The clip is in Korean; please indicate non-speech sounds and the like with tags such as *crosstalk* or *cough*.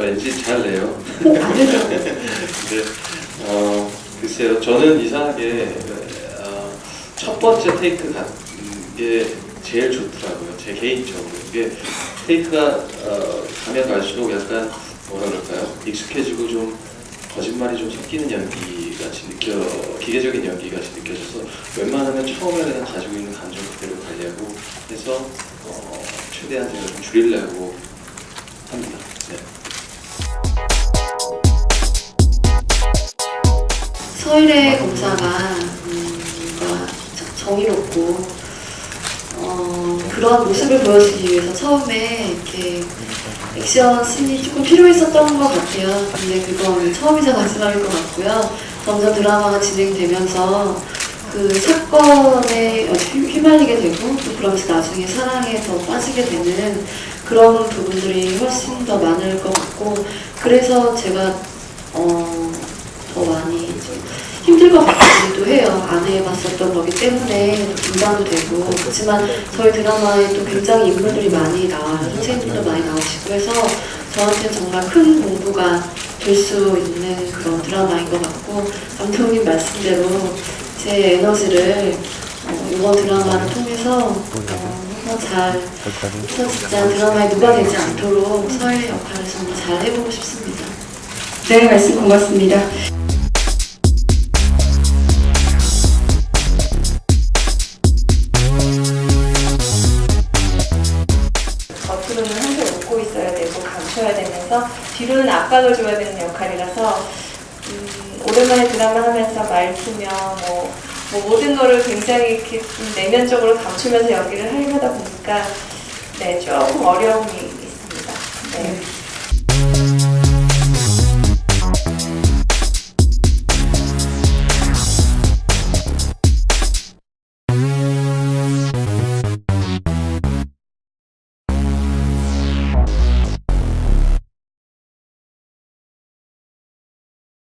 왠지 잘 내요. 어, 근데 *laughs* 네. 어, 글쎄요, 저는 이상하게 어, 첫 번째 테이크 가게 제일 좋더라고요. 제 개인적으로 이게 테이크가 어, 가면 갈수록 약간 뭐라 그럴까요? 익숙해지고 좀 거짓말이 좀 섞이는 연기 같이 느껴 기계적인 연기 같이 느껴져서 웬만하면 처음에 그냥 가지고 있는 감정 그대로 가려고 해서 어, 최대한 제가 좀 줄이려고 합니다. 네. 서일의 검사가 음, 뭔가 저- 정의롭고 어, 그런 모습을 보여주기 위해서 처음에 이렇게 액션 씬이 조금 필요했었던 것 같아요. 근데 그건 처음이자 마지막일 것 같고요. 점점 드라마가 진행되면서 그 사건에 휘- 휘말리게 되고 또 그러면서 나중에 사랑에 더 빠지게 되는 그런 부분들이 훨씬 더 많을 것 같고 그래서 제가 같기도 해요. 안 해봤었던 거기 때문에 또 긴장도 되고 그렇지만 저희 드라마에 또 굉장히 인물들이 많이 나와요. 선생님들도 많이 나오시고 해서 저한테는 정말 큰 공부가 될 수 있는 그런 드라마인 것 같고 감독님 말씀대로 제 에너지를 어, 이번 드라마를 통해서 어, 잘 해서 진짜 드라마에 누가 되지 않도록 서해 역할을 정말 잘 해보고 싶습니다. 네, 말씀 고맙습니다. 웃고 있어야 되고 감춰야 되면서 뒤로는 압박을 줘야 되는 역할이라서 음, 오랜만에 드라마 하면서 말투며 뭐, 뭐 모든 거를 굉장히 이렇게 좀 내면적으로 감추면서 연기를 하려다 보니까 네 조금 어려움이.